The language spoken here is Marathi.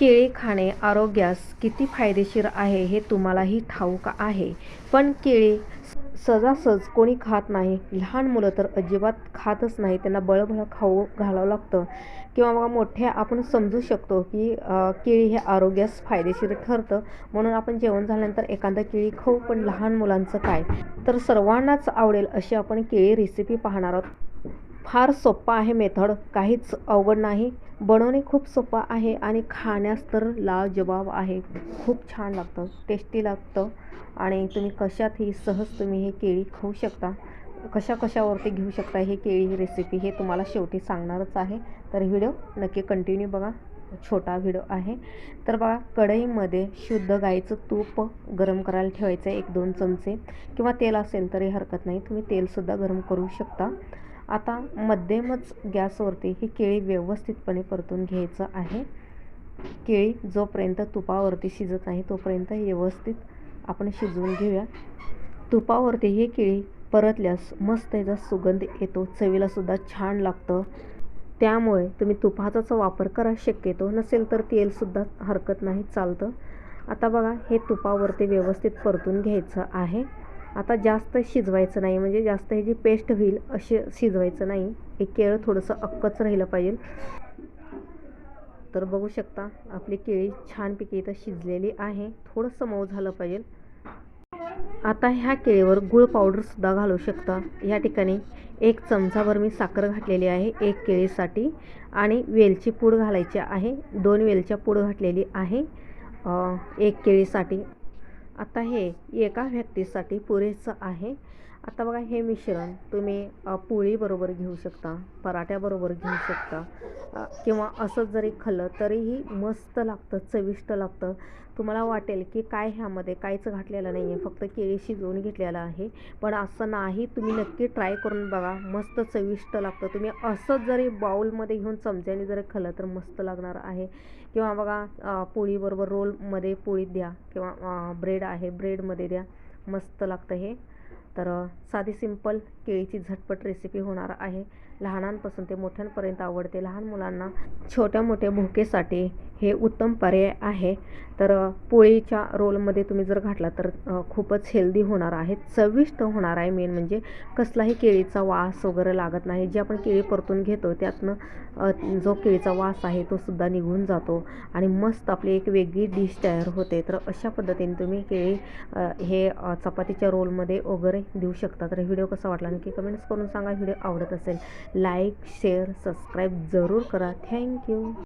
केळी खाणे आरोग्यास किती फायदेशीर आहे हे तुम्हालाही ठाऊक आहे. पण केळी सहजासहज कोणी खात नाही लहान मुलं तर अजिबात खातच नाही त्यांना बळबळ खाऊ घालावं लागतं. किंवा मग मोठे आपण समजू शकतो की केळी हे आरोग्यास फायदेशीर ठरतं. म्हणून आपण जेवण झाल्यानंतर एखादा केळी खाऊ पण लहान मुलांचं काय? तर सर्वांनाच आवडेल अशी आपण केळी रेसिपी पाहणार आहोत. फार सोप्पा आहे मेथड काहीच अवघड नाही. बनवणे खूप सोपं आहे आणि खाण्यास तर लाजवाब आहे. खूप छान लागतं टेस्टी लागतं आणि तुम्ही कशातही सहज तुम्ही हे केळी खाऊ शकता. कशा कशावरती घेऊ शकता हे केळी रेसिपी हे तुम्हाला शेवटी सांगणारच आहे. तर व्हिडिओ नक्की कंटिन्यू बघा. छोटा व्हिडिओ आहे. तर बघा कढईमध्ये शुद्ध गाईचं तूप गरम करायला ठेवायचं आहे एक दोन चमचे किंवा तेल असेल तरी हरकत नाही. तुम्ही तेलसुद्धा गरम करू शकता. आता मध्यमच गॅसवरती ही केळी व्यवस्थितपणे परतून घ्यायचं आहे. केळी जोपर्यंत तुपावरती शिजत नाही तोपर्यंत व्यवस्थित आपण शिजवून घेऊया. तुपावरती ही केळी परतल्यास मस्त याचा सुगंध येतो चवीलासुद्धा छान लागतं. त्यामुळे तुम्ही तुपाचाच वापर करा शक्यतो नसेल तर तेलसुद्धा हरकत नाही चालतं. आता बघा हे तुपावरती व्यवस्थित परतून घ्यायचं आहे. आता जास्त शिजवायचं नाही म्हणजे जास्त हे जी पेस्ट होईल असे शिजवायचं नाही. हे केळं थोडंसं अक्कच राहिलं पाहिजे. तर बघू शकता आपली केळी छानपैकी इथं शिजलेली आहे. थोडंसं मऊ झालं पाहिजे. आता ह्या केळीवर गूळ पावडरसुद्धा घालू शकता. या ठिकाणी एक चमचाभर मी साखर घातलेली आहे एक केळीसाठी. आणि वेलची पूड घालायची आहे. दोन वेलच्या पूड घातलेली आहे. एक केळीसाठी. आता हे एका व्यक्तीसाठी पुरेसं आहे. आता बघा हे मिश्रण तुम्ही पोळीबरोबर घेऊ शकता पराठ्याबरोबर घेऊ शकता किंवा असंच जरी खाल्लं तरीही मस्त लागतं चविष्ट लागतं. तुम्हाला वाटेल की काय ह्यामध्ये काहीच घातलेलं नाही आहे फक्त केळी शिजवून घेतलेलं आहे. पण असं नाही तुम्ही नक्की ट्राय करून बघा मस्त चविष्ट लागतं. तुम्ही असंच जरी बाऊलमध्ये घेऊन चमच्याने जरी खाल्लं तर मस्त लागणार आहे. किंवा बघा पोळीबरोबर रोलमध्ये पोळीत द्या किंवा ब्रेड आहे ब्रेडमध्ये द्या मस्त लागतं हे. तर साधी सिंपल केळीची झटपट रेसिपी होणार आहे. लहानांपासून ते मोठ्यांपर्यंत आवडते. लहान मुलांना छोट्या मोठ्या भुकेसाठी हे उत्तम पर्याय आहे. तर पोळीच्या रोलमध्ये तुम्ही जर घातला तर खूपच हेल्दी होणार आहे. चविष्ट होणार आहे मेन म्हणजे कसलाही केळीचा वास वगैरे लागत नाही. जे आपण केळी परतून घेतो त्यातनं जो केळीचा वास आहे तो सुद्धा निघून जातो आणि मस्त आपली एक वेगळी डिश तयार होते. तर अशा पद्धतीने तुम्ही केळी हे चपातीच्या रोलमध्ये वगैरे देऊ शकता. तर व्हिडिओ कसा वाटला नक्की कमेंट्स करून सांगा. व्हिडिओ आवडत असेल लाईक शेअर सबस्क्राईब जरूर करा. थँक्यू.